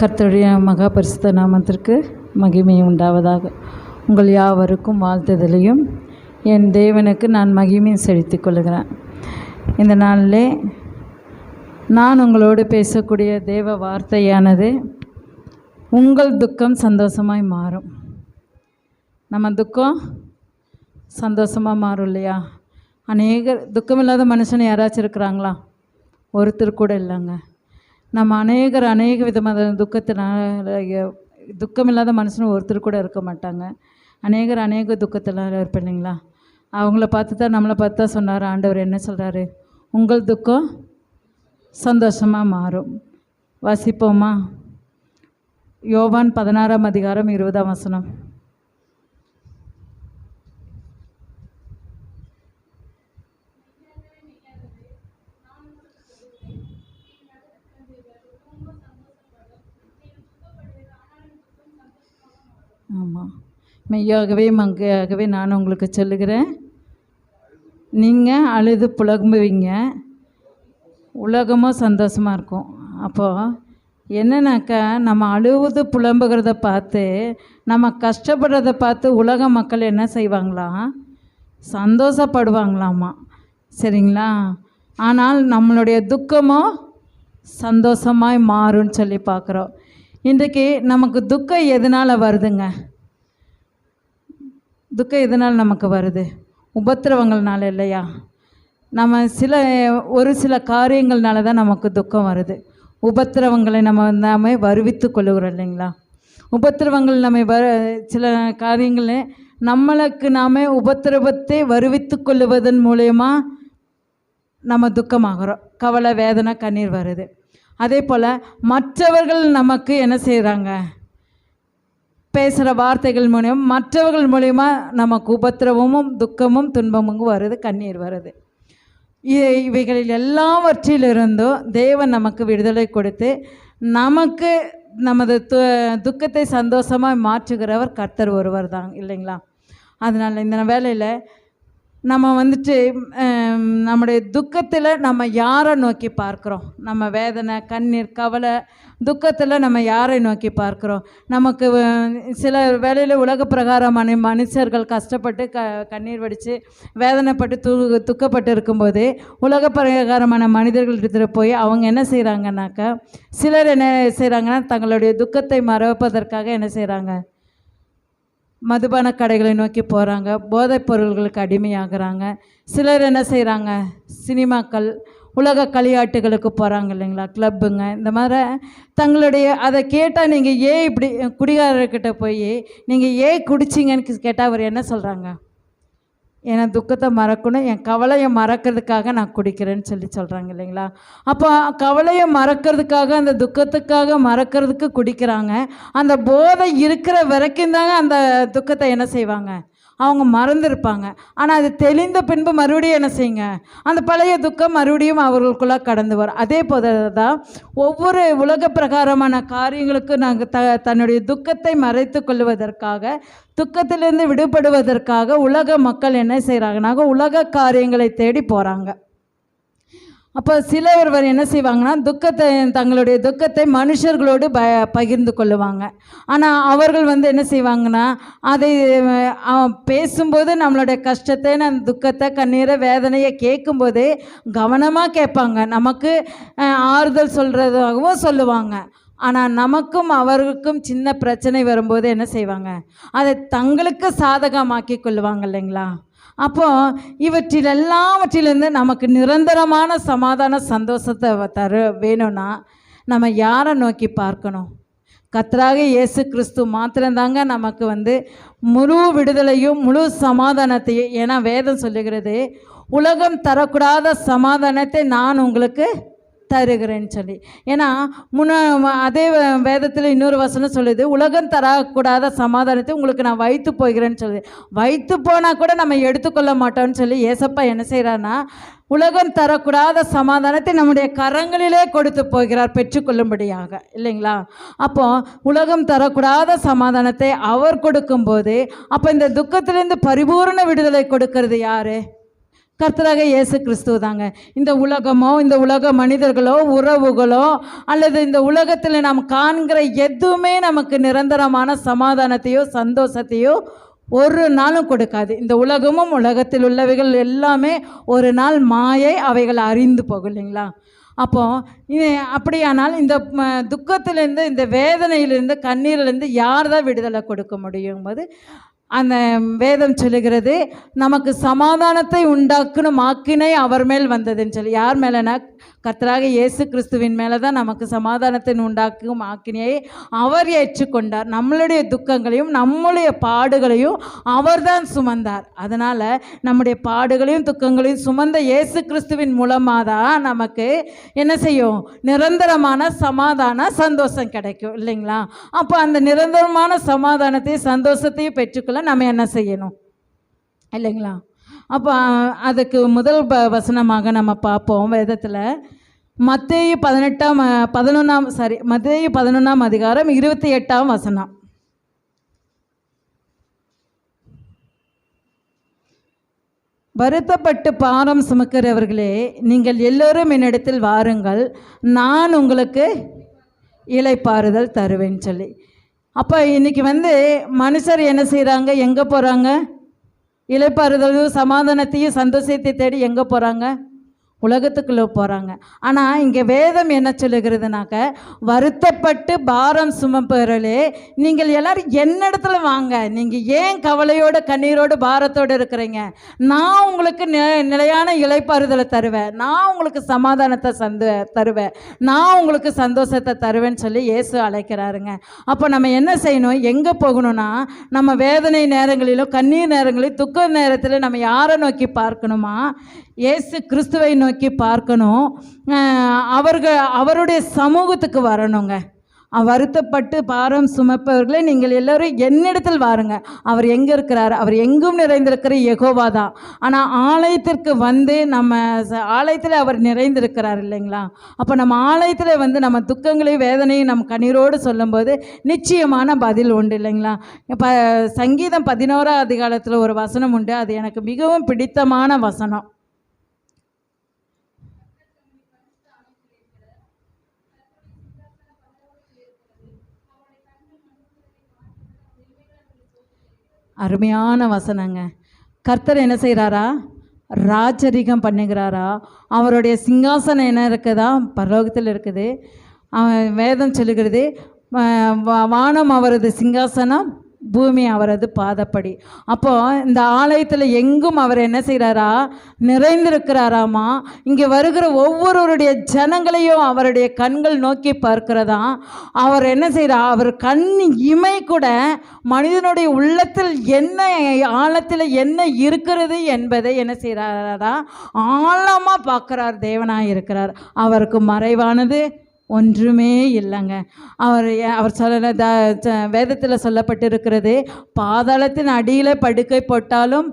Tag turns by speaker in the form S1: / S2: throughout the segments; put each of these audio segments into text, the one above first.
S1: கர்த்தருடைய மகா பரிசுத்த நாமத்திற்கு மகிமை உண்டாவதாக. உங்கள் யாவருக்கும் வாழ்த்துதலையும் என் தேவனுக்கு நான் மகிமையும் செலுத்திக் கொள்கிறேன். இந்த நாளிலே நான் உங்களோடு பேசக்கூடிய தேவ வார்த்தையானது உங்கள் துக்கம் சந்தோஷமாய் மாறும். நம்ம துக்கம் சந்தோஷமாக மாறும் இல்லையா? அநேகர் துக்கம் இல்லாத மனுஷன் யாராச்சும் இருக்கிறாங்களா? ஒருத்தர் கூட இல்லைங்க. நம்ம அநேகர் அநேக விதமான துக்கத்தினால துக்கம் இல்லாத மனுஷன் ஒருத்தர் கூட இருக்க மாட்டாங்க. அநேகர் அநேக துக்கத்தினால இருப்பேன் இல்லைங்களா? அவங்கள பார்த்து தான் நம்மளை பார்த்து தான் சொன்னார் ஆண்டவர் என்ன சொல்கிறாரு உங்கள் துக்கம் சந்தோஷமாக மாறும். வாசிப்போமா? யோவான் பதினாறாம் அதிகாரம் இருபதாம் வசனம். ஆமாம் மெய்யாகவே மங்கையாகவே நான் உங்களுக்கு சொல்லுகிறேன். நீங்கள் அழுது புலம்புவீங்க. உலகமும் சந்தோஷமாக இருக்கும். அப்போது என்னன்னாக்கா நம்ம அழுவது புலம்புகிறத பார்த்து நம்ம கஷ்டப்படுறத பார்த்து உலக மக்கள் என்ன செய்வாங்களாம் சந்தோஷப்படுவாங்களாமா? சரிங்களா? ஆனால் நம்மளுடைய துக்கமோ சந்தோஷமாய் மாறும்னு சொல்லி பார்க்குறோம். இன்றைக்கு நமக்கு துக்கம் எதனால் வருதுங்க? துக்கம் எதனால் நமக்கு வருது? உபத்திரவங்கள்னால இல்லையா? நம்ம சில ஒரு சில காரியங்கள்னால தான் நமக்கு துக்கம் வருது. உபத்திரவங்களை நம்ம நாம வருவித்து கொள்ளுகிறோம் இல்லைங்களா? உபத்திரவங்கள் நம்ம வ சில காரியங்கள் நம்மளுக்கு நாம உபத்திரவத்தை வருவித்து கொள்ளுவதன் மூலயமா நம்ம துக்கமாகிறோம். கவலை வேதனை கண்ணீர் வருது. அதே போல் மற்றவர்கள் நமக்கு என்ன செய்கிறாங்க பேசுகிற வார்த்தைகள் மூலியம் மற்றவர்கள் மூலிமா நமக்கு உபத்திரவமும் துக்கமும் துன்பமும் வருது கண்ணீர் வருது. இவைகளில் எல்லாவற்றிலிருந்தும் தேவன் நமக்கு விடுதலை கொடுத்து நமக்கு நமது து துக்கத்தை சந்தோஷமாக மாற்றுகிறவர் கர்த்தர் ஒருவர் தான் இல்லைங்களா? அதனால் இந்த வேலையில் நம்ம வந்துட்டு நம்முடைய துக்கத்தில் நம்ம யாரை நோக்கி பார்க்குறோம்? நம்ம வேதனை கண்ணீர் கவலை துக்கத்தில் நம்ம யாரை நோக்கி பார்க்குறோம்? நமக்கு சில வேலையில் உலக பிரகாரமான மனுஷர்கள் கஷ்டப்பட்டு க கண்ணீர் வடித்து வேதனைப்பட்டு து துக்கப்பட்டு இருக்கும்போது உலக பிரகாரமான மனிதர்கள் போய் அவங்க என்ன செய்கிறாங்கன்னாக்கா சிலர் என்ன செய்கிறாங்கன்னா தங்களுடைய துக்கத்தை மறப்பதற்காக என்ன செய்கிறாங்க மதுபான கடைகளை நோக்கி போகிறாங்க போதைப் பொருள்களுக்கு அடிமையாகிறாங்க. சிலர் என்ன செய்கிறாங்க சினிமாக்கள் உலக களியாட்டுகளுக்கு போகிறாங்க இல்லைங்களா? கிளப்புங்க. இந்த மாதிரி தங்களுடைய அதை கேட்டால் நீங்கள் ஏன் இப்படி குடிகாரர்கிட்ட போய் நீங்கள் ஏன் குடிச்சிங்கன்னு கேட்டால் அவர் என்ன சொல்கிறாங்க என் துக்கத்தை மறக்கணும் என் கவலையை மறக்கிறதுக்காக நான் குடிக்கிறேன்னு சொல்லி சொல்கிறாங்க இல்லைங்களா? அப்போ கவலையை மறக்கிறதுக்காக அந்த துக்கத்துக்காக மறக்கிறதுக்கு குடிக்கிறாங்க. அந்த போதை இருக்கிற வரைக்கும் தாங்க அந்த துக்கத்தை என்ன செய்வாங்க? அவங்க மறந்துருப்பாங்க. ஆனால் அது தெளிந்த பின்பு மறுபடியும் என்ன செய்யுங்க? அந்த பழைய துக்கம் மறுபடியும் அவர்களுக்குள்ளே கடந்து வரும். அதே போல தான் ஒவ்வொரு உலக பிரகாரமான காரியங்களுக்கு நாங்கள் த தன்னுடைய துக்கத்தை மறைத்து கொள்வதற்காக துக்கத்திலிருந்து விடுபடுவதற்காக உலக மக்கள் என்ன செய்கிறாங்கனாக்க உலக காரியங்களை தேடி போகிறாங்க அப்போ சிலர் என்ன செய்வாங்கன்னா துக்கத்தை தங்களுடைய துக்கத்தை மனுஷர்களோடு ப பகிர்ந்து கொள்ளுவாங்க. ஆனால் அவர்கள் வந்து என்ன செய்வாங்கன்னா அதை பேசும்போது நம்மளுடைய கஷ்டத்தை நம் துக்கத்தை கண்ணீரை வேதனையை கேட்கும்போதே கவனமாக கேட்பாங்க. நமக்கு ஆறுதல் சொல்கிறதாகவும் சொல்லுவாங்க. ஆனால் நமக்கும் அவருக்கும் சின்ன பிரச்சனை வரும்போது என்ன செய்வாங்க? அதை தங்களுக்கு சாதகமாக்கி கொள்ளுவாங்க இல்லைங்களா? அப்போ இவற்றில் எல்லாவற்றிலிருந்து நமக்கு நிரந்தரமான சமாதான சந்தோஷத்தை தரு தர வேணும்னா நம்ம யாரை நோக்கி பார்க்கணும்? கத்தராக இயேசு கிறிஸ்து மாத்திரம்தாங்க நமக்கு வந்து முழு விடுதலையும் முழு சமாதானத்தையும் ஏன்னா வேதம் சொல்லுகிறது உலகம் தரக்கூடாத சமாதானத்தை நான் உங்களுக்கு தருகிறேன்னு சொல்லி. ஏன்னா முன்ன அதே வேதத்தில் இன்னொரு வசனம் சொல்லுது உலகம் தரக்கூடாத சமாதானத்தை உங்களுக்கு நான் வைத்து போகிறேன்னு சொல்லுது. வைத்து போனால் கூட நம்ம எடுத்துக்கொள்ள மாட்டோம்னு சொல்லி ஏசப்பா என்ன செய்கிறான்னா உலகம் தரக்கூடாத சமாதானத்தை நம்முடைய கரங்களிலே கொடுத்து போகிறார் பெற்றுக்கொள்ளும்படியாக. இல்லைங்களா? அப்போ உலகம் தரக்கூடாத சமாதானத்தை அவர் கொடுக்கும்போது அப்போ இந்த துக்கத்திலேருந்து பரிபூரண விடுதலை கொடுக்கறது யாரு? கர்த்தராக இயேசு கிறிஸ்துவ தாங்க. இந்த உலகமோ இந்த உலக மனிதர்களோ உறவுகளோ அல்லது இந்த உலகத்தில் நாம் காண்கிற எதுவுமே நமக்கு நிரந்தரமான சமாதானத்தையோ சந்தோஷத்தையோ ஒரு நாளும் கொடுக்காது. இந்த உலகமும் உலகத்தில் உள்ளவைகள் எல்லாமே ஒரு நாள் மாயை அவைகள் அறிந்து போகும் இல்லைங்களா? அப்போ இது அப்படியானால் இந்த துக்கத்திலேருந்து இந்த வேதனையிலிருந்து கண்ணீர்லேருந்து யார் தான் விடுதலை கொடுக்க முடியும் போது அந்த வேதம் சொல்லுகிறது நமக்கு சமாதானத்தை உண்டாக்கணும் மாக்கினை அவர் மேல் வந்ததுன்னு சொல்லி. யார் மேலேனா? கர்த்தராக இயேசு கிறிஸ்துவின் மேலே தான் நமக்கு சமாதானத்தின் உண்டாக்கும் ஆக்கினியை அவர் ஏற்றுக்கொண்டார். நம்மளுடைய துக்கங்களையும் நம்முடைய பாடுகளையும் அவர்தான் சுமந்தார். அதனால் நம்முடைய பாடுகளையும் துக்கங்களையும் சுமந்த இயேசு கிறிஸ்துவின் மூலமாக தான் நமக்கு என்ன செய்யும்? நிரந்தரமான சமாதான சந்தோஷம் கிடைக்கும். இல்லைங்களா? அப்போ அந்த நிரந்தரமான சமாதானத்தையும் சந்தோஷத்தையும் பெற்றுக்கொள்ள நம்ம என்ன செய்யணும்? இல்லைங்களா? அப்போ அதுக்கு முதல் ப வசனமாக நம்ம பார்ப்போம் வேதத்தில். மத்தேய பதினெட்டாம் பதினொன்றாம் சாரி மத்தேய பதினொன்றாம் அதிகாரம் இருபத்தி எட்டாம் வசனம். வருத்தப்பட்டு பாரம் சுமக்கிறவர்களே நீங்கள் எல்லோரும் என்னிடத்தில் வாருங்கள். நான் உங்களுக்கு இலைப்பாறுதல் தருவேன்னு சொல்லி. அப்போ இன்றைக்கி வந்து மனுஷர் என்ன செய்கிறாங்க எங்கே போகிறாங்க இழைப்பாறுதலையும் சமாதானத்தையும் சந்தோஷத்தை தேடி எங்கே போகிறாங்க உலகத்துக்குள்ளே போகிறாங்க. ஆனால் இங்கே வேதம் என்ன சொல்லுகிறதுனாக்க வருத்தப்பட்டு பாரம் சுமப்பவர்களே நீங்கள் எல்லாரும் என்னிடத்துல வாங்க. நீங்கள் ஏன் கவலையோடு கண்ணீரோடு பாரத்தோடு இருக்கிறீங்க? நான் உங்களுக்கு நி- நிலையான இலைப்பாறுதலை தருவேன். நான் உங்களுக்கு சமாதானத்தை சந்து தருவேன். நான் உங்களுக்கு சந்தோஷத்தை தருவேன்னு சொல்லி இயேசு அழைக்கிறாருங்க. அப்போ நம்ம என்ன செய்யணும்? எங்கே போகணும்னா நம்ம வேதனை நேரங்களிலும் கண்ணீர் நேரங்களிலும் துக்க நேரத்தில் நம்ம யாரை நோக்கி பார்க்கணுமா? இயேசு கிறிஸ்துவை நோக்கி நோக்கி பார்க்கணும். அவர்கள் அவருடைய சமூகத்துக்கு வரணுங்க. வருத்தப்பட்டு பாரம் சுமப்பவர்களே நீங்கள் எல்லோரும் என்னிடத்தில் வாருங்க. அவர் எங்கே இருக்கிறார்? அவர் எங்கும் நிறைந்திருக்கிற எகோவா தான். ஆனால் ஆலயத்திற்கு வந்து நம்ம ஆலயத்தில் அவர் நிறைந்திருக்கிறார் இல்லைங்களா? அப்போ நம்ம ஆலயத்தில் வந்து நம்ம துக்கங்களையும் வேதனையும் நம்ம கண்ணீரோடு சொல்லும்போது நிச்சயமான பதில் உண்டு இல்லைங்களா? இப்போ சங்கீதம் பதினோரா அதிகாலத்தில் ஒரு வசனம் உண்டு. அது எனக்கு மிகவும் பிடித்தமான வசனம். அருமையான வசனங்க. கர்த்தர் என்ன செய்கிறாரா ராஜரிகம் பண்ணுகிறாரா? அவருடைய சிங்காசனம் என்ன இருக்குதா? பரலோகத்தில் இருக்குது. அவன் வேதம் சொல்லுகிறது வானம் அவரது சிங்காசனம் பூமி அவரது பாதப்படி. அப்போ இந்த ஆலயத்தில் எங்கும் அவர் என்ன செய்கிறாரா நிறைந்திருக்கிறாராமா? இங்கே வருகிற ஒவ்வொருவருடைய ஜனங்களையும் அவருடைய கண்கள் நோக்கி பார்க்கிறதா? அவர் என்ன செய்கிறா அவர் கண் இமை கூட மனிதனுடைய உள்ளத்தில் என்ன ஆழத்தில் என்ன இருக்கிறது என்பதை என்ன செய்கிறாரா ஆழமாக பார்க்குறார் தேவனாக இருக்கிறார். அவருக்கு மறைவானது ஒன்றுமே இல்லைங்க. அவர் அவர் சொல்ல த வேதத்தில் சொல்லப்பட்டிருக்கிறது பாதாளத்தின் அடியில் படுக்கை போட்டாலும்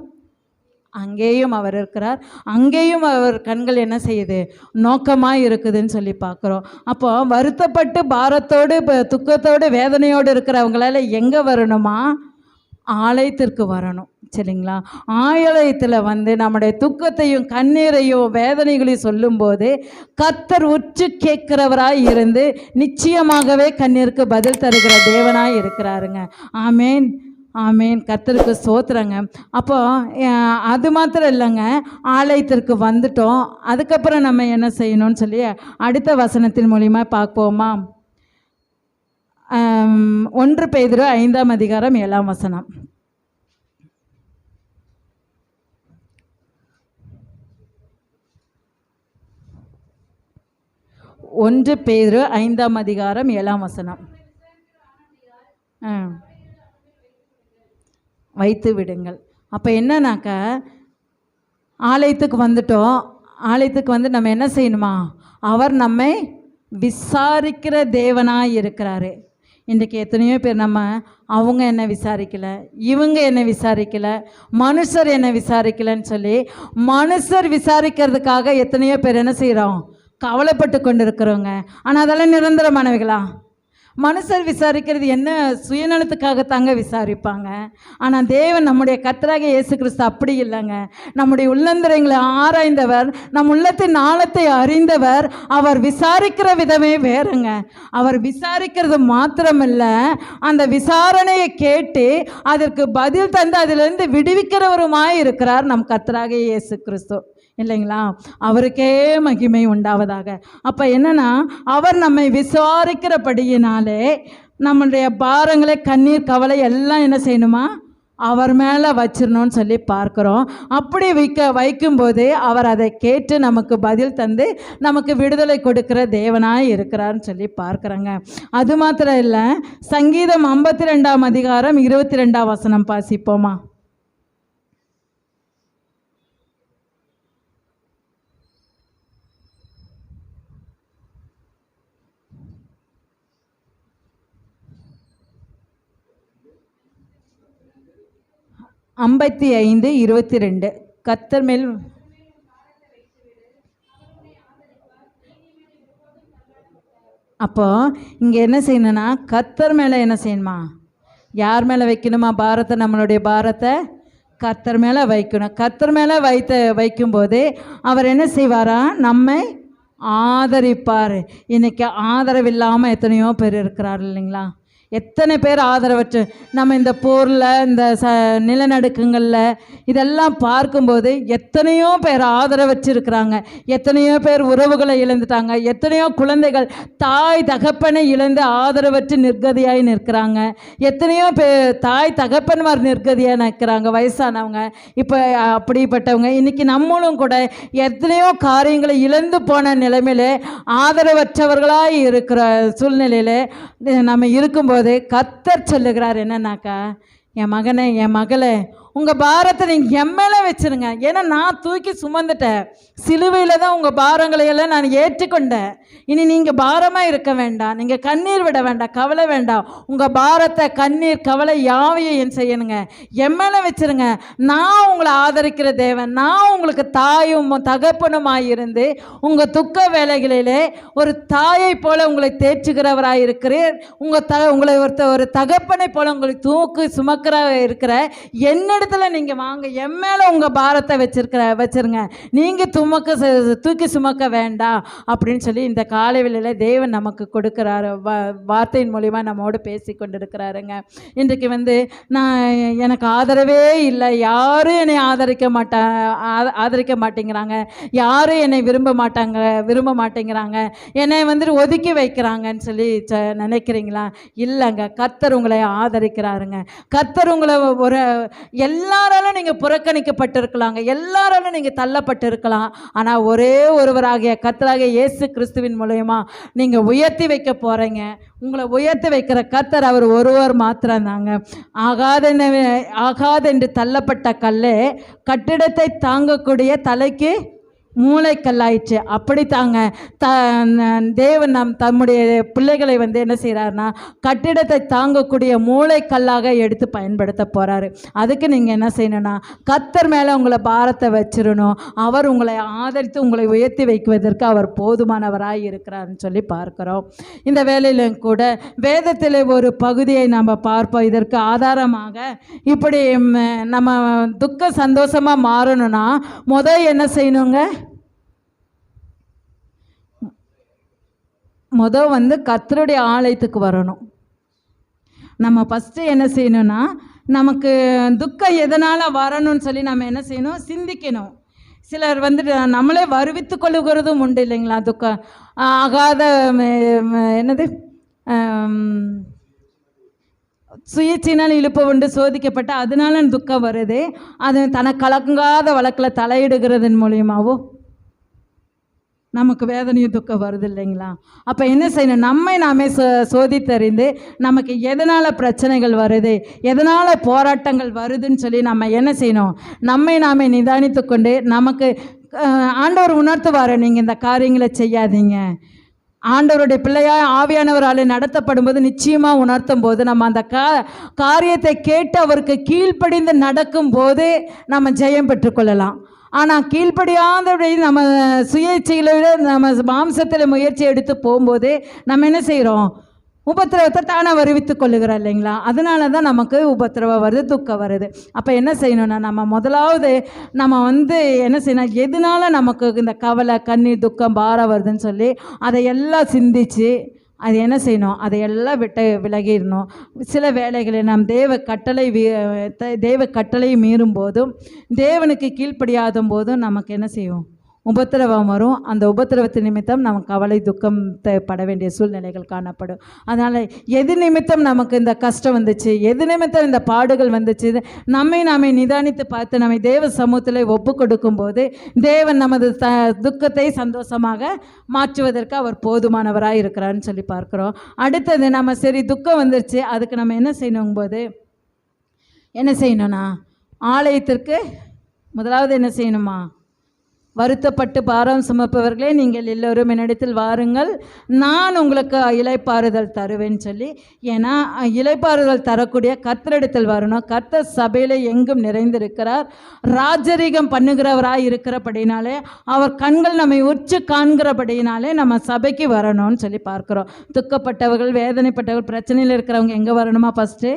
S1: அங்கேயும் அவர் இருக்கிறார். அங்கேயும் அவர் கண்கள் என்ன செய்யுது? நோக்கமாக இருக்குதுன்னு சொல்லி பார்க்குறோம். அப்போ வருத்தப்பட்டு பாரத்தோடு இப்போ துக்கத்தோடு வேதனையோடு இருக்கிறவங்களால எங்கே வரணுமா? ஆலயத்திற்கு வரணும் சரிங்களா? ஆலயத்தில் வந்து நம்முடைய துக்கத்தையும் கண்ணீரையும் வேதனைகளையும் சொல்லும்போது கத்தர் உற்று கேட்கிறவராய் இருந்து நிச்சயமாகவே கண்ணீருக்கு பதில் தருகிற தேவனாய் இருக்கிறாருங்க. ஆமேன். ஆமேன். கத்தருக்கு சோத்துறங்க அப்போ அது மாத்திரம் இல்லைங்க. ஆலயத்திற்கு வந்துட்டோம். அதுக்கப்புறம் நம்ம என்ன செய்யணும்னு சொல்லி அடுத்த வசனத்தின் மூலிமா பார்ப்போமா? ஒன்று பெய்திரு ஐந்தாம் அதிகாரம் ஏழாம் வசனம். ஒன்று பேதுரு ஐந்தாம் அதிகாரம் ஏழாம் வசனம். வைத்து விடுங்கள். அப்போ என்னன்னாக்க ஆலயத்துக்கு வந்துட்டோம். ஆலயத்துக்கு வந்து நம்ம என்ன செய்யணுமா? அவர் நம்மை விசாரிக்கிற தேவனாக இருக்கிறாரு. இன்றைக்கி எத்தனையோ பேர் நம்ம அவங்க என்ன விசாரிக்கலை இவங்க என்ன விசாரிக்கலை மனுஷர் என்ன விசாரிக்கலைன்னு சொல்லி மனுஷர் விசாரிக்கிறதுக்காக எத்தனையோ பேர் என்ன செய்கிறோம் கவலைப்பட்டு கொண்டு இருக்கிறவங்க ஆனால் அதெல்லாம் நிரந்தரமானவைகளா மனுஷர் விசாரிக்கிறது என்ன? சுயநலத்துக்காக தாங்க விசாரிப்பாங்க. ஆனால் தேவன் நம்முடைய கத்தராக இயேசு கிறிஸ்து அப்படி இல்லைங்க. நம்முடைய உள்ளந்தரைங்களை ஆராய்ந்தவர் நம் உள்ளத்தின் ஆழத்தை அறிந்தவர் அவர் விசாரிக்கிற விதமே வேறுங்க. அவர் விசாரிக்கிறது மாத்திரமல்ல அந்த விசாரணையை கேட்டு அதற்கு பதில் தந்து அதிலிருந்து விடுவிக்கிறவருமாய் இருக்கிறார் நம் கத்தராக இயேசு கிறிஸ்து இல்லைங்களா? அவருக்கே மகிமை உண்டாவதாக. அப்போ என்னன்னா அவர் நம்மை விசாரிக்கிறபடியினாலே நம்மளுடைய பாரங்களை கண்ணீர் கவலை எல்லாம் என்ன செய்யணுமா? அவர் மேலே வச்சிடணும்னு சொல்லி பார்க்குறோம். அப்படி வைக்க வைக்கும்போது அவர் அதை கேட்டு நமக்கு பதில் தந்து நமக்கு விடுதலை கொடுக்குற தேவனாய் இருக்கிறார்னு சொல்லி பார்க்குறோங்க. அது மாத்திரம் இல்லை சங்கீதம் ஐம்பத்தி ரெண்டாம் அதிகாரம் இருபத்தி ரெண்டாம் வசனம் பாசிப்போமா ஐம்பத்தி ஐந்து இருபத்தி ரெண்டு. கத்தர் மேல் அப்போ இங்கே என்ன செய்யணும்னா கத்தர் மேலே என்ன செய்யணுமா? யார் மேலே வைக்கணுமா பாரத்தை? நம்மளுடைய பாரத்தை கத்தர் மேலே வைக்கணும். கத்தர் மேலே வைத்த வைக்கும்போது அவர் என்ன செய்வாரா? நம்மை ஆதரிப்பார். இன்னைக்கு ஆதரவில்லாமல் எத்தனையோ பேர் இருக்கிறார் இல்லைங்களா? எத்தனை பேர் ஆதரவற்று நம்ம இந்த போரில் இந்த ச நிலநடுக்கங்களில் இதெல்லாம் பார்க்கும்போது எத்தனையோ பேர் ஆதரவற்று இருக்கிறாங்க எத்தனையோ பேர் உறவுகளை இழந்துட்டாங்க. எத்தனையோ குழந்தைகள் தாய் தகப்பனை இழந்து ஆதரவற்று நிர்கதியாய் நிற்கிறாங்க. எத்தனையோ பே தாய் தகப்பன்மார் நிர்கதியாக நிற்கிறாங்க வயசானவங்க. இப்போ அப்படிப்பட்டவங்க. இன்றைக்கி நம்மளும் கூட எத்தனையோ காரியங்களை இழந்து போன நிலைமையில ஆதரவற்றவர்களாக இருக்கிற சூழ்நிலையில் நம்ம இருக்கும்போது கத்தர் சொல்லுகிறார் என்னன்னாக்கா என் மகனை என் மகளை உங்கள் பாரத்தை நீங்கள் என் மேலே வச்சுருங்க. ஏன்னா நான் தூக்கி சுமந்துட்டேன். சிலுவையில் தான் உங்கள் பாரங்களை எல்லாம் நான் ஏற்றுக்கொண்டேன். இனி நீங்கள் பாரமாக இருக்க வேண்டாம். நீங்கள் கண்ணீர் விட வேண்டாம். கவலை வேண்டாம். உங்கள் பாரத்தை கண்ணீர் கவலை யாவையும் என் செய்யணுங்க. என் மேலே வச்சுருங்க. நான் உங்களை ஆதரிக்கிற தேவன். நான் உங்களுக்கு தாயும் தகப்பனுமாய் இருந்து உங்கள் துக்க வேலைகளிலே ஒரு தாயை போல உங்களை தேற்றுகிறவராக இருக்கிறேன் உங்கள் த உங்களை ஒருத்த ஒரு தகப்பனை போல உங்களை தூக்கு சுமக்கிற இருக்கிற இடத்துல நீங்கள் வாங்க. என் மேலே உங்கள் பாரத்தை வச்சிருக்கிற வச்சிருங்க. நீங்கள் துமக்க தூக்கி சுமக்க வேண்டாம் அப்படின்னு சொல்லி இந்த காலை வேளையில தேவன் நமக்கு கொடுக்குறாரு. வா வார்த்தையின் மூலிமா நம்மோடு பேசி கொண்டிருக்கிறாருங்க. இன்றைக்கு வந்து நான் எனக்கு ஆதரவே இல்லை. யாரும் என்னை ஆதரிக்க மாட்டா ஆதரிக்க மாட்டேங்கிறாங்க. யாரும் என்னை விரும்ப மாட்டாங்க விரும்ப மாட்டேங்கிறாங்க. என்னை வந்துட்டு ஒதுக்கி வைக்கிறாங்கன்னு சொல்லி ச நினைக்கிறீங்களா? இல்லைங்க. கத்தர் உங்களை ஆதரிக்கிறாருங்க. கத்தர் உங்களை ஒரு எல்லாராலும் நீங்கள் புறக்கணிக்கப்பட்டிருக்கலாங்க. எல்லாராலும் நீங்கள் தள்ளப்பட்டு இருக்கலாம் ஆனால் ஒரே ஒருவராகிய கத்தராகிய இயேசு கிறிஸ்துவின் மூலயமா நீங்கள் உயர்த்தி வைக்க போகிறீங்க உங்களை உயர்த்தி வைக்கிற கத்தர் அவர் ஒருவர் மாத்திரம்தாங்க ஆகாத ஆகாதென்று தள்ளப்பட்ட கல்லே கட்டிடத்தை தாங்கக்கூடிய தலைக்கு மூளைக்கல்லாயிற்று. அப்படி தாங்க த தேவன் நம் தம்முடைய பிள்ளைகளை வந்து என்ன செய்கிறாருன்னா கட்டிடத்தை தாங்கக்கூடிய மூளைக்கல்லாக எடுத்து பயன்படுத்த போகிறாரு அதுக்கு நீங்கள் என்ன செய்யணும்னா கத்தர் மேலே உங்களை பாரத்தை வச்சிடணும் அவர் உங்களை ஆதரித்து உங்களை உயர்த்தி வைக்குவதற்கு அவர் போதுமானவராக இருக்கிறாருன்னு சொல்லி பார்க்குறோம். இந்த வேலையிலும் கூட வேதத்தில் ஒரு பகுதியை நம்ம பார்ப்போம். இதற்கு ஆதாரமாக இப்படி நம்ம துக்க சந்தோஷமாக மாறணும்னா முதல் என்ன செய்யணுங்க? மொதல் வந்து கத்தருடைய ஆலயத்துக்கு வரணும். நம்ம ஃபஸ்ட்டு என்ன செய்யணும்னா நமக்கு துக்கம் எதனால் வரணும்னு சொல்லி நம்ம என்ன செய்யணும்? சிந்திக்கணும். சிலர் வந்துட்டு நம்மளே வருவித்து கொள்ளுகிறதும் உண்டு இல்லைங்களா துக்கம்? ஆகாத என்னது? ஆம், இழுப்பு உண்டு சோதிக்கப்பட்ட அதனால துக்கம் வருது. அது தனக்கு கலங்காத வழக்கில் தலையிடுகிறதன் மூலியமாவோ? நமக்கு வேதனையும் துக்கம் வருது இல்லைங்களா? அப்போ என்ன செய்யணும்? நம்மை நாமே சோ சோதித்தறிந்து நமக்கு எதனால் பிரச்சனைகள் வருது? எதனால் போராட்டங்கள் வருதுன்னு சொல்லி நம்ம என்ன செய்யணும்? நம்மை நாமே நிதானித்து கொண்டு நமக்கு ஆண்டவர் உணர்த்துவார் நீங்கள் இந்த காரியங்களை செய்யாதீங்க. ஆண்டவருடைய பிள்ளையாக ஆவியானவரால் நடத்தப்படும் போது நிச்சயமாக உணர்த்தும் போது நம்ம அந்த கா காரியத்தை கேட்டு அவருக்கு கீழ்ப்படிந்து நடக்கும் போது நம்ம ஜெயம் பெற்றுக்கொள்ளலாம் ஆனால் கீழ்ப்படியாதபடி நம்ம சுயேட்சையில் நம்ம மாம்சத்தில் முயற்சி எடுத்து போகும்போது நம்ம என்ன செய்கிறோம் உபத்திரவத்தை தானாக வருவித்து கொள்ளுகிறோம் இல்லைங்களா? அதனால தான் நமக்கு உபத்திரவம் வருது துக்கம் வருது. அப்போ என்ன செய்யணும்னா நம்ம முதலாவது நம்ம வந்து என்ன செய்யணும் எதனால நமக்கு இந்த கவலை கண்ணீர் துக்கம் பாரம் வருதுன்னு சொல்லி அதை எல்லாம் சிந்திச்சு அது என்ன செய்யணும்? அதையெல்லாம் விட்ட விலகிடணும். சில வேலைகளை நாம் தேவ கட்டளை வீ த- தேவ கட்டளை மீறும் போதும் தேவனுக்கு கீழ்ப்படியாத போதும் நமக்கு என்ன செய்யும்? உபத்திரவம் வரும். அந்த உபத்திரவத்து நிமித்தம் நமக்கு கவலை துக்கம் பட வேண்டிய சூழ்நிலைகள் காணப்படும். அதனால் எது நிமித்தம் நமக்கு இந்த கஷ்டம் வந்துச்சு? எது நிமித்தம் இந்த பாடுகள் வந்துச்சு? நம்மை நாமே நிதானித்து பார்த்து நம்மை தேவ சமூகத்தில் ஒப்பு கொடுக்கும்போது தேவன் நமது த துக்கத்தை சந்தோஷமாக மாற்றுவதற்கு அவர் போதுமானவராக இருக்கிறான்னு சொல்லி பார்க்குறோம். அடுத்தது நம்ம சரி துக்கம் வந்துருச்சு அதுக்கு நம்ம என்ன செய்யணும் போது என்ன செய்யணும்னா ஆலயத்திற்கு முதலாவது என்ன செய்யணுமா? வருத்தப்பட்டு பாரம் சுமப்பவர்களே நீங்கள் எல்லோரும் என்னிடத்தில் வாருங்கள். நான் உங்களுக்கு இலைப்பாறுதல் தருவேன்னு சொல்லி ஏன்னா இலைப்பாறுதல் தரக்கூடிய கர்த்தரிடத்தில் வரணும். கர்த்தர் சபையில் எங்கும் நிறைந்திருக்கிறார். ராஜரீகம் பண்ணுகிறவராக இருக்கிறபடினாலே அவர் கண்கள் நம்மை உற்று காண்கிறபடினாலே நம்ம சபைக்கு வரணும்னு சொல்லி பார்க்குறோம். துக்கப்பட்டவர்கள் வேதனைப்பட்டவர்கள் பிரச்சனையில் இருக்கிறவங்க எங்கே வரணுமா ஃபஸ்ட்டு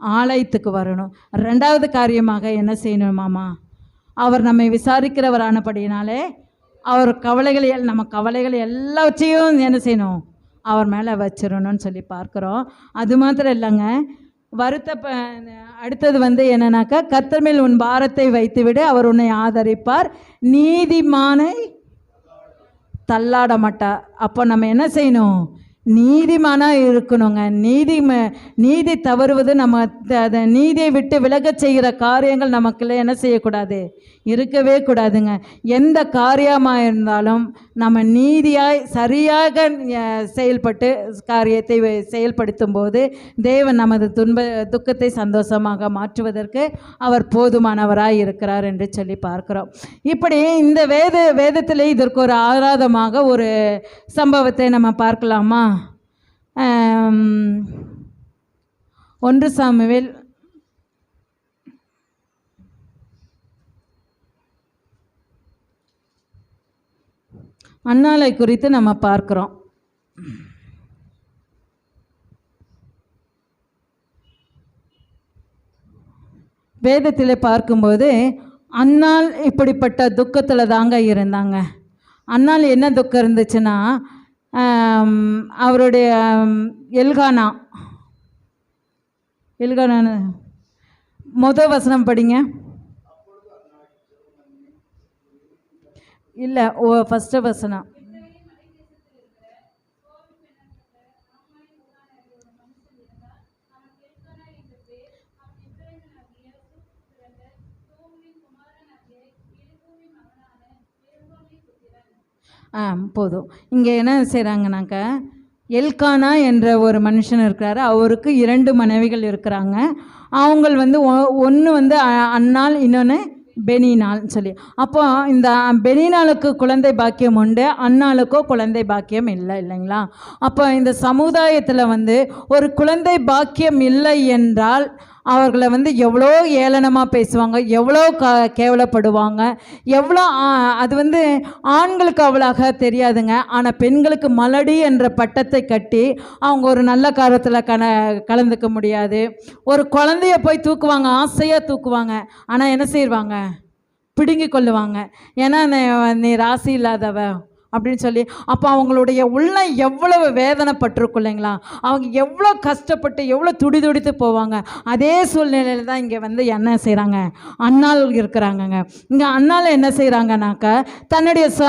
S1: ஆலயத்துக்கு வரணும். ரெண்டாவது காரியமாக என்ன செய்யணுமாமா அவர் நம்மை விசாரிக்கிறவரானபடியினாலே அவர் கவலைகளை எல்- நம்ம கவலைகளை எல்லாவற்றையும் என்ன செய்யணும்? அவர் மேலே வச்சிடணும்னு சொல்லி பார்க்குறோம். அது மாத்திரம் இல்லைங்க. வருத்த ப- அடுத்தது வந்து என்னன்னாக்கா கத்தர்மேல் உன் பாரத்தை வைத்துவிடு அவர் உன்னை ஆதரிப்பார். நீதிமானை தள்ளாட மாட்டார் அப்போ நம்ம என்ன செய்யணும்? நீதிமானாக இருக்கணுங்க. நீதி நீதி தவறுவது நம்ம த- அதை நீதியை விட்டு விலகச் செய்கிற காரியங்கள் நமக்குள்ள என்ன செய்யக்கூடாது? இருக்கவே கூடாதுங்க. எந்த காரியமாக இருந்தாலும் நம்ம நீதியாய் சரியாக செயல்பட்டு காரியத்தை செயல்படுத்தும் போது தேவன் நமது துன்ப துக்கத்தை சந்தோஷமாக மாற்றுவதற்கு அவர் போதுமானவராக இருக்கிறார் என்று சொல்லி பார்க்கிறோம். இப்படி இந்த வேத வேதத்திலே இதற்கு ஒரு ஆராதமாக ஒரு சம்பவத்தை நம்ம பார்க்கலாமா? ஒன்று சாமுவேல். அண்ணாலை குறித்து நம்ம பார்க்குறோம். வேதத்தில் பார்க்கும்போது அண்ணால் இப்படிப்பட்ட துக்கத்தில் தாங்க இருந்தாங்க. அண்ணால் என்ன துக்கம் இருந்துச்சுன்னா அவருடைய எல்கானா. எல்கானா முத வசனம் படிங்க. இல்லை ஓ ஃபஸ்ட்டு வசனம். போதும். இங்கே என்ன செய்கிறாங்கனாக்க எல்கானா என்ற ஒரு மனுஷன் இருக்கிறாரு. அவருக்கு இரண்டு மனைவிகள் இருக்கிறாங்க. அவங்க வந்து ஒன்று வந்து அ- அன்னாள் இன்னொன்று பெனினால்னு சொல்லி. அப்போ இந்த பெனினாளுக்கு குழந்தை பாக்கியம் உண்டு அன்னாளுக்கோ குழந்தை பாக்கியம் இல்லை இல்லைங்களா? அப்போ இந்த சமுதாயத்தில் வந்து ஒரு குழந்தை பாக்கியம் இல்லை என்றால் அவர்களை வந்து எவ்வளோ ஏளனமாக பேசுவாங்க எவ்வளோ க கேவலப்படுவாங்க எவ்வளோ அது வந்து ஆண்களுக்கு அவ்வளாக தெரியாதுங்க. ஆனால் பெண்களுக்கு மலடி என்ற பட்டத்தை கட்டி அவங்க ஒரு நல்ல காரியத்தில் கன கலந்துக்க முடியாது. ஒரு குழந்தைய போய் தூக்குவாங்க ஆசையாக தூக்குவாங்க. ஆனால் என்ன செய்வாங்க? பிடுங்கி கொள்ளுவாங்க. ஏன்னா நீ- நீ ராசி இல்லாதவ அப்படின்னு சொல்லி அப்போ அவங்களுடைய உள்ளம் எவ்வளவு வேதனைப்பட்டிருக்கும் இல்லைங்களா? அவங்க எவ்வளோ கஷ்டப்பட்டு எவ்வளோ துடி துடித்து போவாங்க. அதே சூழ்நிலையில் தான் இங்கே வந்து என்ன செய்கிறாங்க அண்ணாள் இருக்கிறாங்கங்க. இங்கே அண்ணால் என்ன செய்கிறாங்கனாக்க தன்னுடைய ச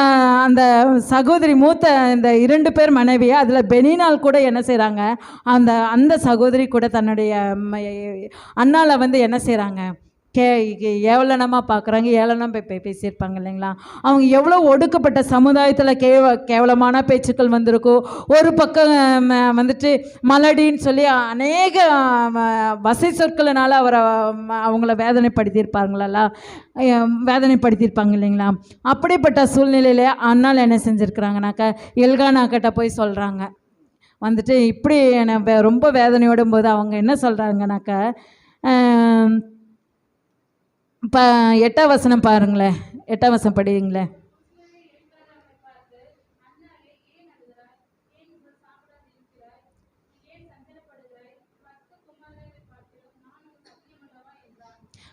S1: அந்த சகோதரி மூத்த இந்த இரண்டு பேர் மனைவியை அதில் பெனினால் கூட என்ன செய்கிறாங்க அந்த அந்த சகோதரி கூட தன்னுடைய அண்ணாவில் வந்து என்ன செய்கிறாங்க கே ஏவலனமாக பார்க்குறாங்க ஏளனம் போய் பேசியிருப்பாங்க இல்லைங்களா? அவங்க எவ்வளோ ஒடுக்கப்பட்ட சமுதாயத்தில் கேவ கேவலமான பேச்சுக்கள் வந்திருக்கும் ஒரு பக்கம் வந்துட்டு மலடின்னு சொல்லி அநேக வசை சொற்களினால அவரை அவங்கள வேதனைப்படுத்தியிருப்பாங்களா வேதனைப்படுத்தியிருப்பாங்க இல்லைங்களா? அப்படிப்பட்ட சூழ்நிலையில் அண்ணால் என்ன செஞ்சுருக்குறாங்கனாக்கா எல்கானா கிட்ட போய் சொல்கிறாங்க வந்துட்டு இப்படி என்னை வே- ரொம்ப வேதனையோடும் போது அவங்க என்ன சொல்கிறாங்கனாக்கா இப்போ எட்டாம் வசனம் பாருங்களேன். எட்டாம் வசனம் படிங்களேன்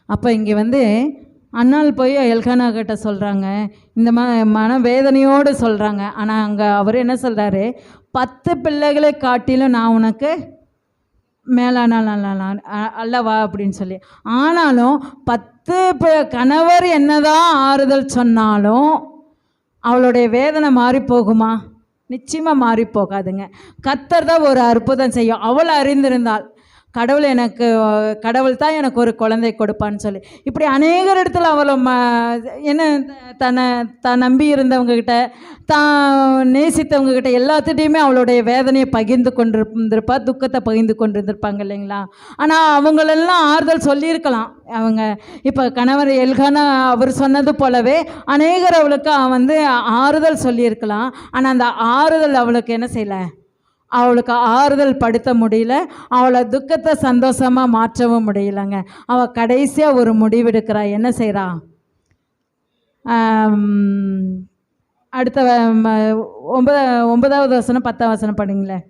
S1: அப்போ இங்கே வந்து அண்ணால் போய் எல்கானா கிட்ட சொல்கிறாங்க இந்த ம மன வேதனையோடு சொல்கிறாங்க ஆனால் அங்கே அவர் என்ன சொல்கிறாரு பத்து பிள்ளைகளை காட்டிலும் நான் உனக்கு மேலானால் அல்லலாம் அல்லவா அப்படின்னு சொல்லி. ஆனாலும் பத்து ப- கணவர் என்னதான் ஆறுதல் சொன்னாலும் அவளுடைய வேதனை மாறி போகுமா? நிச்சயமாக மாறி போகாதுங்க. கத்தர் தான் ஒரு அற்புதம் செய்யும். அவள் அறிந்திருந்தாள் கடவுள் எனக்கு கடவுள் தான் எனக்கு ஒரு குழந்தை கொடுப்பான்னு சொல்லி. இப்படி அநேகர் இடத்துல அவளை ம என்ன தன்னை தான் நம்பி இருந்தவங்கக்கிட்ட தான் நேசித்தவங்கக்கிட்ட எல்லாத்துட்டையுமே அவளுடைய வேதனையை பகிர்ந்து கொண்டிருந்திருப்பா துக்கத்தை பகிர்ந்து கொண்டிருந்திருப்பாங்க இல்லைங்களா? ஆனால் அவங்களெல்லாம் ஆறுதல் சொல்லியிருக்கலாம். அவங்க இப்போ கணவர் எல்கானா அவர் சொன்னது போலவே அநேகர் அவளுக்கு வந்து ஆறுதல் சொல்லியிருக்கலாம். ஆனால் அந்த ஆறுதல் அவளுக்கு என்ன செய்யலை? அவளுக்கு ஆறுதல் படுத்த முடியல. அவளை துக்கத்தை சந்தோஷமாக மாற்றவும் முடியலங்க. அவள் கடைசியாக ஒரு முடிவெடுக்கிறா. என்ன செய்கிறா அடுத்த வ- ம- ஒன்பதாவது வசனம் பத்தாம் வசனம் பண்ணிங்களேன்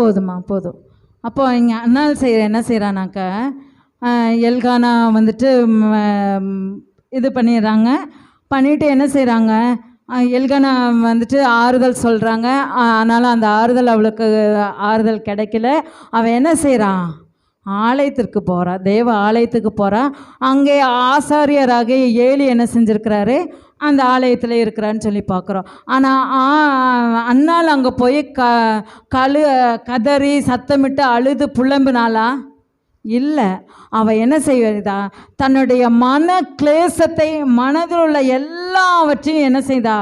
S1: போதுமா போதும். அப்போ இங்கே அண்ணா செய்கிற என்ன செய்கிறானாக்கா எல்கானா வந்துட்டு இது பண்ணிடுறாங்க. பண்ணிவிட்டு என்ன செய்கிறாங்க எல்கானா வந்துட்டு ஆறுதல் சொல்கிறாங்க ஆனாலும் அந்த ஆறுதல் அவளுக்கு ஆறுதல் கிடைக்கல. அவன் என்ன செய்கிறான் ஆலயத்திற்கு போகிறா தேவ ஆலயத்துக்கு போகிறா அங்கே ஆசாரியராக ஏலி என்ன செஞ்சுருக்கிறாரு? அந்த ஆலயத்தில் இருக்கிறான்னு சொல்லி பார்க்குறோம். ஆனால் அண்ணால் அங்கே போய் க கழு கதறி சத்தமிட்டு அழுது புலம்புனாளா? இல்லை. அவள் என்ன செய்வதா தன்னுடைய மன கிளேசத்தை மனதில் உள்ள எல்லாவற்றையும் என்ன செய்தா?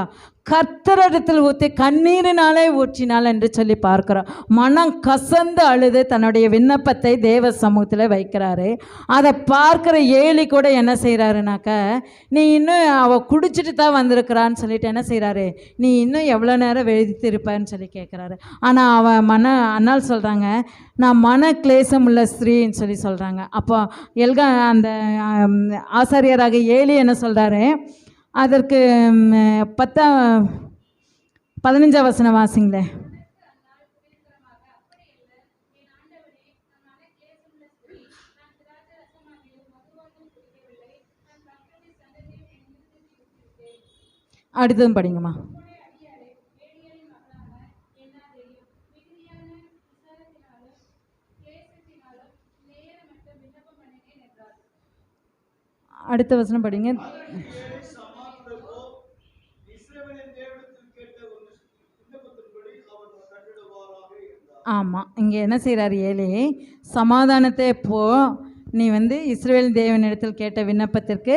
S1: கத்தரிடத்தில் ஊற்றி கண்ணீரினாலே ஊற்றினாள் என்று சொல்லி பார்க்கிறோம். மனம் கசந்து அழுது தன்னுடைய விண்ணப்பத்தை தேவ சமூகத்தில் வைக்கிறாரு. அதை பார்க்குற ஏழி கூட என்ன செய்கிறாருனாக்க நீ இன்னும் அவள் குடிச்சிட்டு தான் வந்திருக்கிறான்னு சொல்லிட்டு என்ன செய்கிறாரு நீ இன்னும் எவ்வளோ நேரம் வெடித்திருப்பேன்னு சொல்லி கேட்குறாரு. ஆனால் அவன் மன அண்ணால் சொல்கிறாங்க நான் மன கிளேசம் உள்ள ஸ்திரீன்னு சொல்லி சொல்கிறாங்க அப்போ எல்கா அந்த ஆசாரியராக ஏழி என்ன சொல்கிறாரு அதற்கு பத்தா பதினஞ்சாம் வசனம் வாசிங்களே. அடுத்ததும் படிங்கம்மா. அடுத்த வசனம் படிங்க
S2: சமாந்தரமோ இஸ்ரவேலின் தேவனிடத்தில் கேட்ட ஒரு விண்ணப்பத்தின்படி அவர் கட்டிடுவாராக இருந்தார்
S1: ஆமாம் இங்கே என்ன செய்கிறார் ஏழி சமாதானத்தை போ. நீ வந்து இஸ்ரேல் தேவனிடத்தில் கேட்ட விண்ணப்பத்திற்கு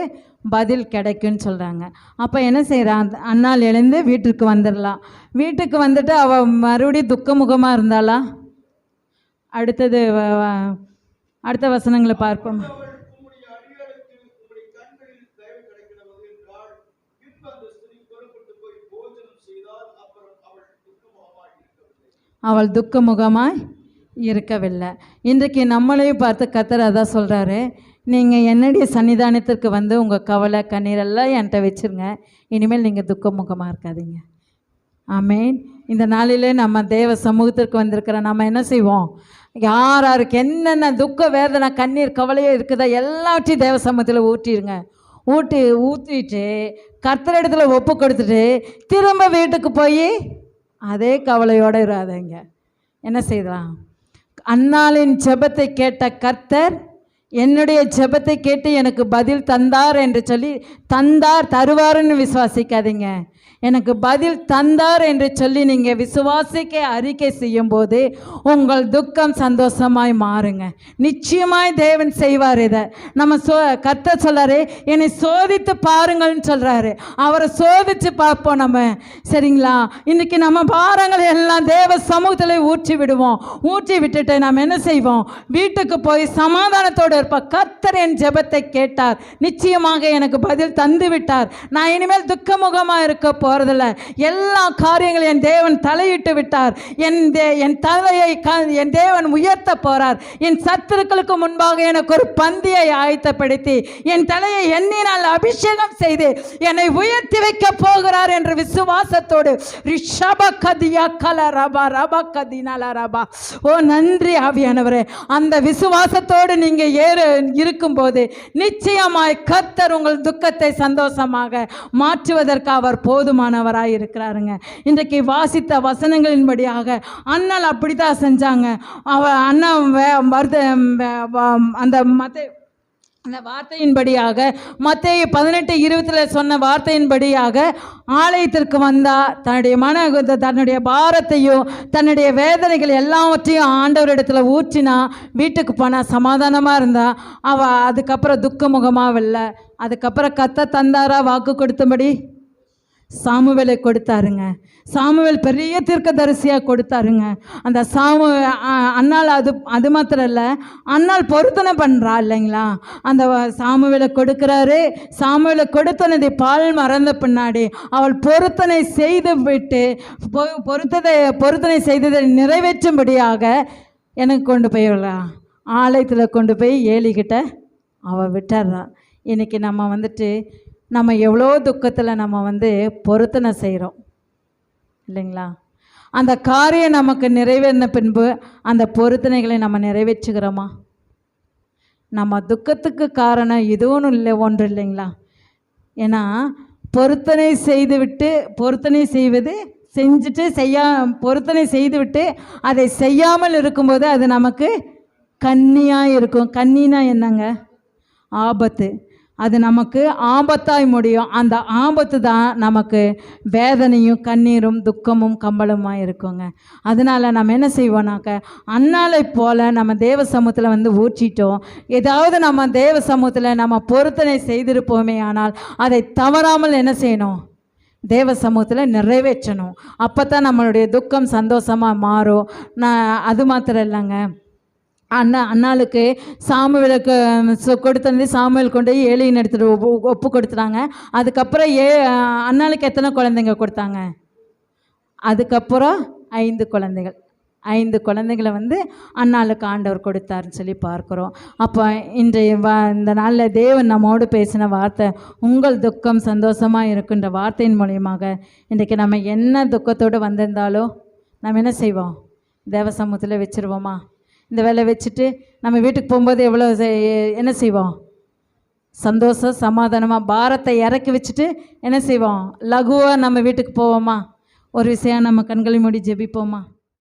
S1: பதில் கிடைக்கும்னு சொல்கிறாங்க அப்போ என்ன செய்கிறான் அண்ணாள் எழுந்து வீட்டுக்கு வந்துடலாம் வீட்டுக்கு வந்துட்டு அவள் மறுபடியும் துக்கமுகமாக இருந்தாளா? அடுத்தது அடுத்த வசனங்களை பார்ப்போம்
S2: அவள் உம்முடைய அடியாளுக்கு உம்முடைய கண்களில் தயவு கிடைக்கிறது என்றால் பின்பு அந்த ஸ்திரீ புறப்பட்டு போய் போஜனம் செய்தால் அப்புறம் அவள் துக்கமுகமாய் இருக்கவில்லை
S1: அவள் துக்கமுகமாய் இருக்கவில்லை. இன்றைக்கு நம்மளையும் பார்த்து கத்தர் அதான் சொல்கிறாரு நீங்கள் என்னுடைய சன்னிதானத்திற்கு வந்து உங்கள் கவலை கண்ணீரெல்லாம் என்கிட்ட வச்சுருங்க. இனிமேல் நீங்கள் துக்கமுகமாக இருக்காதீங்க. ஆமேன். இந்த நாளிலே நம்ம தேவ சமூகத்திற்கு வந்திருக்கிற நம்ம என்ன செய்வோம்? யார் யாருக்கு என்னென்ன துக்க வேதனை கண்ணீர் கவலையோ இருக்குதோ எல்லாவற்றையும் தேவ சமூகத்தில் ஊற்றிடுங்க ஊட்டி ஊற்றிட்டு கர்த்தரிடத்துல ஒப்பு கொடுத்துட்டு திரும்ப வீட்டுக்கு போய் அதே கவலையோடு இராதங்க. என்ன செய்யலாம்? அன்னாளின் ஜெபத்தை கேட்ட கர்த்தர் என்னுடைய ஜெபத்தை கேட்டு எனக்கு பதில் தந்தார் என்று சொல்லி தந்தார் தருவாருன்னு விசுவாசிக்காதீங்க. எனக்கு பதில் தந்தார் என்று சொல்லி நீங்கள் விசுவாசிக்க அறிக்கை செய்யும்போது உங்கள் துக்கம் சந்தோஷமாய் மாறுங்க. நிச்சயமாய் தேவன் செய்வார் இதை. நம்ம சோ கத்த சொல்கிறாரு என்னை சோதித்து பாருங்கள்னு சொல்கிறாரு அவரை சோதித்து பார்ப்போம் நம்ம. சரிங்களா? இன்னைக்கு நம்ம பாரங்களை எல்லாம் தேவ சமூகத்தில் ஊற்றி விடுவோம். ஊற்றி விட்டுட்டு நம்ம என்ன செய்வோம்? வீட்டுக்கு போய் சமாதானத்தோடு இருப்போம். கத்தர் என் ஜெபத்தை கேட்டார். நிச்சயமாக எனக்கு பதில் தந்து விட்டார் நான் இனிமேல் துக்கமுகமாக இருக்க போகிறதில்ல எல்லா காரியங்களையும் என் தேவன் தலையிட்டு விட்டார். என் தே என் தலையை க என் தேவன் உயர்த்த போகிறார் என் சத்துருக்களுக்கு முன்பாக எனக்கு ஒரு பந்தியை ஆயத்தப்படுத்தி என் தலையை எண்ணினால் அபிஷேகம் செய்து என்னை உயர்த்தி வைக்க போகிறார் என்ற விசுவாசத்தோடு ரிஷப கதியா கல ரபா ரபா கதினால ரபா. ஓ நன்றி ஆவியானவரே. அந்த விசுவாசத்தோடு நீங்கள் ஏறு இருக்கும்போது நிச்சயமாய் கத்தர் உங்கள் துக்கத்தை சந்தோஷமாக மாற்றுவதற்கு அவர் போதும் போதுமானவராய் இருக்கிறாருங்க. இன்றைக்கு வாசித்த வசனங்களின்படியாக அண்ணல் அப்படி தான் செஞ்சாங்க. அவ அண்ணன் வே வருத அந்த மத்த அந்த வார்த்தையின்படியாக மத்திய பதினெட்டு இருபத்தில் சொன்ன வார்த்தையின்படியாக ஆலயத்திற்கு வந்தால் தன்னுடைய மன தன்னுடைய பாரத்தையும் தன்னுடைய வேதனைகள் எல்லாவற்றையும் ஆண்டவரிடத்தில் ஊற்றினா வீட்டுக்கு போனால் சமாதானமாக இருந்தா அவள் அதுக்கப்புறம் துக்கமுகமாக இல்லை அதுக்கப்புறம் கத்த தந்தாரா வாக்கு கொடுத்தபடி? சாமுவேலை கொடுத்தாருங்க. சாமுவேல் பெரிய தீர்க்கதரிசியாக கொடுத்தாருங்க. அந்த சாமு அண்ணால் அது அது மாத்திரம் இல்லை அண்ணால் பொருத்தனை பண்ணுறா இல்லைங்களா? அந்த சாமுவேலை கொடுக்குறாரு. சாமுவேலை கொடுத்தனதை பால் மறந்த பின்னாடி அவள் பொருத்தனை செய்து விட்டு பொ- பொருத்ததை பொருத்தனை செய்ததை நிறைவேற்றும்படியாக எனக்கு கொண்டு போய் ஆலயத்தில் கொண்டு போய் ஏலிக்கிட்ட அவள் விட்டுறா. இன்றைக்கி நம்ம வந்துட்டு நம்ம எவ்வளோ துக்கத்தில் நம்ம வந்து பொருத்தனை செய்கிறோம் இல்லைங்களா? அந்த காரியம் நமக்கு நிறைவேறின பின்பு அந்த பொருத்தனைகளை நம்ம நிறைவேற்றுகிறோமா? நம்ம துக்கத்துக்கு காரணம் இதுவும் இல்லை ஒன்று இல்லைங்களா? ஏன்னா பொருத்தனை செய்துவிட்டு பொருத்தனை செய்வது செஞ்சுட்டு செய்யா பொருத்தனை செய்துவிட்டு அதை செய்யாமல் இருக்கும்போது அது நமக்கு கன்னியாக இருக்கும். கன்னினா என்னங்க? ஆபத்து. அது நமக்கு ஆபத்தாய் முடியும். அந்த ஆபத்து தான் நமக்கு வேதனையும் கண்ணீரும் துக்கமும் கம்பளமாக இருக்குங்க. அதனால் நம்ம என்ன செய்வோம்னாக்க அன்னாலை போல் நம்ம தேவ சமூகத்தில் வந்து ஊற்றிட்டோம். ஏதாவது நம்ம தேவ சமூகத்தில் நம்ம பொருத்தனை செய்திருப்போமே ஆனால் அதை தவறாமல் என்ன செய்யணும்? தேவ சமூகத்தில் நிறைவேற்றணும். அப்போ தான் நம்மளுடைய துக்கம் சந்தோஷமாக மாறும். நான் அது மாத்திரம் இல்லைங்க. அண்ணா அண்ணாளுக்கு சாமுவேலுக்கு கொடுத்தது சாமுவேல் கொண்டு போய் ஏழையின் எடுத்துட்டு ஒப்பு ஒப்பு கொடுத்துட்டாங்க. அதுக்கப்புறம் ஏ அண்ணாளுக்கு எத்தனை குழந்தைங்க கொடுத்தாங்க? அதுக்கப்புறம் ஐந்து குழந்தைகள். ஐந்து குழந்தைங்களை வந்து அண்ணாளுக்கு ஆண்டவர் கொடுத்தாருன்னு சொல்லி பார்க்குறோம். அப்போ இன்றைய வா இந்த நாளில் தேவன் நம்மோடு பேசின வார்த்தை உங்கள் துக்கம் சந்தோஷமாக இருக்குன்ற வார்த்தையின் மூலியமாக இன்றைக்கு நம்ம என்ன துக்கத்தோடு வந்திருந்தாலும் நம்ம என்ன செய்வோம்? தேவ சமூகத்தில் வச்சுருவோமா? இந்த வேலை வச்சுட்டு நம்ம வீட்டுக்கு போகும்போது எவ்வளோ செய்- என்ன செய்வோம்? சந்தோஷம் சமாதானமாக பாரத்தை இறக்கி வச்சுட்டு என்ன செய்வோம்? லகுவாக நம்ம வீட்டுக்கு போவோமா? ஒரு விஷயம் நம்ம கண்களை மூடி ஜெபிப்போமா?